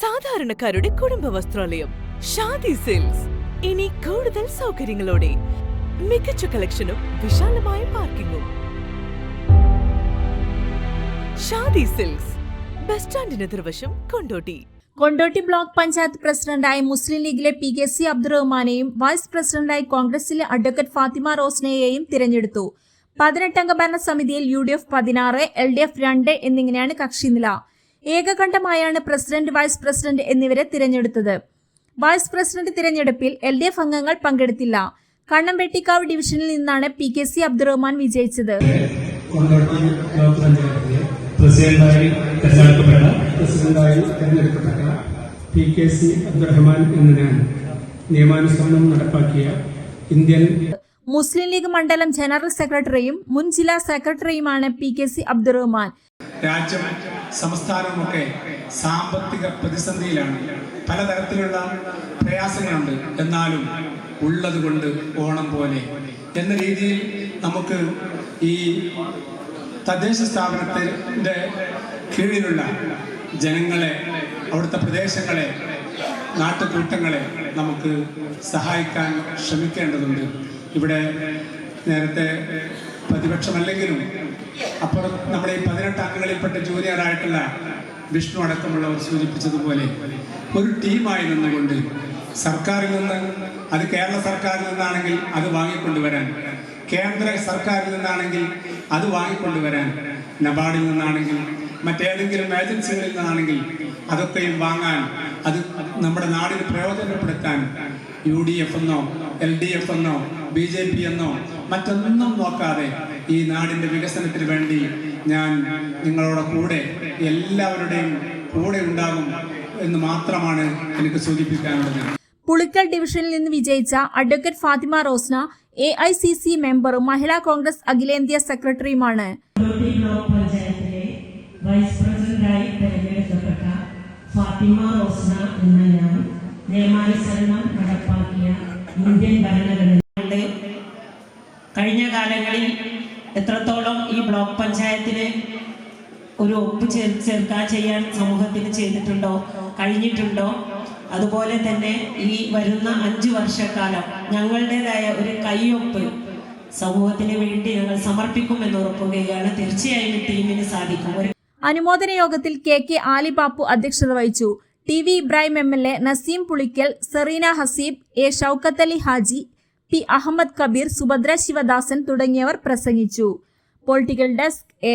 സാധാരണക്കാരുടെ കുടുംബ വസ്ത്രാലയം ഷാദി സെയിൽസ് ഇനി കൂടുതൽ സൗകര്യങ്ങളോടെ മികച്ച കളക്ഷനും വിശാലമായ പാർക്കിങ്ങും. ഷാദി സിൽക്സ് ബസ് സ്റ്റാൻഡിന് എതിർവശം കൊണ്ടോട്ടി. കൊണ്ടോട്ടി ബ്ലോക്ക് പഞ്ചായത്ത് പ്രസിഡന്റായി മുസ്ലിം ലീഗിലെ പി കെ സി അബ്ദുറഹ്മാനെയും വൈസ് പ്രസിഡന്റായി കോൺഗ്രസിലെ അഡ്വക്കേറ്റ് ഫാത്തിമ റോസ്നയെയും തിരഞ്ഞെടുത്തു. പതിനെട്ടംഗ ഭരണസമിതിയിൽ യു ഡി എഫ് പതിനാറ് എൽ ഡി എഫ് രണ്ട് എന്നിങ്ങനെയാണ് കക്ഷിനില. ഏകകണ്ഠമായാണ് പ്രസിഡന്റ് വൈസ് പ്രസിഡന്റ് എന്നിവരെ തിരഞ്ഞെടുത്തത്. വൈസ് പ്രസിഡന്റ് തിരഞ്ഞെടുപ്പിൽ എൽ ഡി എഫ് അംഗങ്ങൾ പങ്കെടുത്തില്ല. കണ്ണംപെട്ടിക്കാവ് ഡിവിഷനിൽ നിന്നാണ് പി കെ സി അബ്ദുറഹ്മാൻ വിജയിച്ചത്. കൊണ്ടോട്ടി ബ്ലോക്ക് പഞ്ചായത്തിലെ പ്രസിഡന്റായി തെരഞ്ഞെടുക്കപ്പെട്ട പ്രസിഡന്റായി തെരഞ്ഞെടുക്കപ്പെട്ട പി കെ സി അബ്ദുറഹ്മാൻ എന്ന ഞാൻ നിയമാനുസരണം നടപ്പാക്കിയ ഇന്ത്യൻ മുസ്ലിം ലീഗ് മണ്ഡലം ജനറൽ സെക്രട്ടറിയും മുൻ ജില്ലാ സെക്രട്ടറിയുമാണ് പി കെ സി അബ്ദുറഹ്മാൻ. രാജ്യം സംസ്ഥാനമൊക്കെ സാമ്പത്തിക പ്രതിസന്ധിയിലാണ്. പലതരത്തിലുള്ള പ്രയാസങ്ങളുണ്ട്. എന്നാലും ഉള്ളത് കൊണ്ട് ഓണം പോലെ. എന്ന രീതിയിൽ നമുക്ക് ഈ തദ്ദേശ സ്ഥാപനത്തിന്റെ കീഴിലുള്ള ജനങ്ങളെ അവിടുത്തെ പ്രദേശങ്ങളെ നാട്ടുകൂട്ടങ്ങളെ നമുക്ക് സഹായിക്കാൻ ശ്രമിക്കേണ്ടതുണ്ട്. ഇവിടെ നേരത്തെ പ്രതിപക്ഷമല്ലെങ്കിലും അപ്പുറം നമ്മുടെ ഈ പതിനെട്ട് അംഗങ്ങളിൽപ്പെട്ട ജൂനിയറായിട്ടുള്ള വിഷ്ണു അടക്കമുള്ളവർ സൂചിപ്പിച്ചതുപോലെ ഒരു ടീമായി നിന്നുകൊണ്ട് സർക്കാരിൽ നിന്ന് അത് കേരള സർക്കാരിൽ നിന്നാണെങ്കിൽ അത് വാങ്ങിക്കൊണ്ടുവരാൻ കേന്ദ്ര സർക്കാരിൽ നിന്നാണെങ്കിൽ അത് വാങ്ങിക്കൊണ്ടുവരാൻ നബാർഡിൽ നിന്നാണെങ്കിൽ മറ്റേതെങ്കിലും ഏജൻസികളിൽ നിന്നാണെങ്കിൽ അതൊക്കെയും വാങ്ങാൻ അത് നമ്മുടെ നാടിന് പ്രയോജനപ്പെടുത്താൻ യു ഡി എഫ് എന്നോ എൽ ഡി എഫ് എന്നോ ബി ജെ പി എന്നോ മറ്റൊന്നും നോക്കാതെ ഈ നാടിന്റെ വികസനത്തിന് വേണ്ടി ഞാൻ നിങ്ങളുടെ കൂടെ എല്ലാവരുടെയും കൂടെ ഉണ്ടാകും എന്ന് മാത്രമാണ് എനിക്ക് സൂചിപ്പിക്കാനുള്ളത്. പുളിക്കൽ ഡിവിഷനിൽ നിന്ന് വിജയിച്ച advocate Fathima Rosna A I C C മെമ്പറും മഹിളാ കോൺഗ്രസ് അഖിലേന്ത്യാ സെക്രട്ടറിയുമാണ്. കൊണ്ടോട്ടി ബ്ലോക്ക് പഞ്ചായത്തിലെ വൈസ് പ്രസിഡന്റായി തെരഞ്ഞെടുക്കപ്പെട്ട ഫാത്തിമ റോസ്ന എന്ന ഞാൻ നിയമാനുസരണം നടപ്പാക്കിയ ഇന്ത്യൻ ഭരണഘടനയുടെ കഴിഞ്ഞ കാലങ്ങളിൽ എത്രത്തോളം ഈ ബ്ലോക്ക് പഞ്ചായത്തിന് ഒരു ഒപ്പ് ചേർ ചേർക്കാൻ ചെയ്യാൻ സമൂഹത്തിന് ചെയ്തിട്ടുണ്ടോ കഴിഞ്ഞിട്ടുണ്ടോ? അതുപോലെ തന്നെ ഈ വരുന്ന അഞ്ചു വർഷക്കാലം ഞങ്ങളുടേതായ ഒരു കൈയൊപ്പ് സമൂഹത്തിന് വേണ്ടി ഞങ്ങൾ സമർപ്പിക്കുമെന്ന് ഉറപ്പുകയാണ്. തീർച്ചയായും ടീമിന് സാധിക്കും. അനുമോദന യോഗത്തിൽ കെ കെ ആലിബാപ്പു അധ്യക്ഷത വഹിച്ചു. T V Ibrahim M L A Naseem Pulikkal Sereena Haseeb A Shoukath Ali Haji P Ahammed Kabeer Subhadra Sivadasan തുടങ്ങിയവർ പ്രസംഗിച്ചു. Political desk A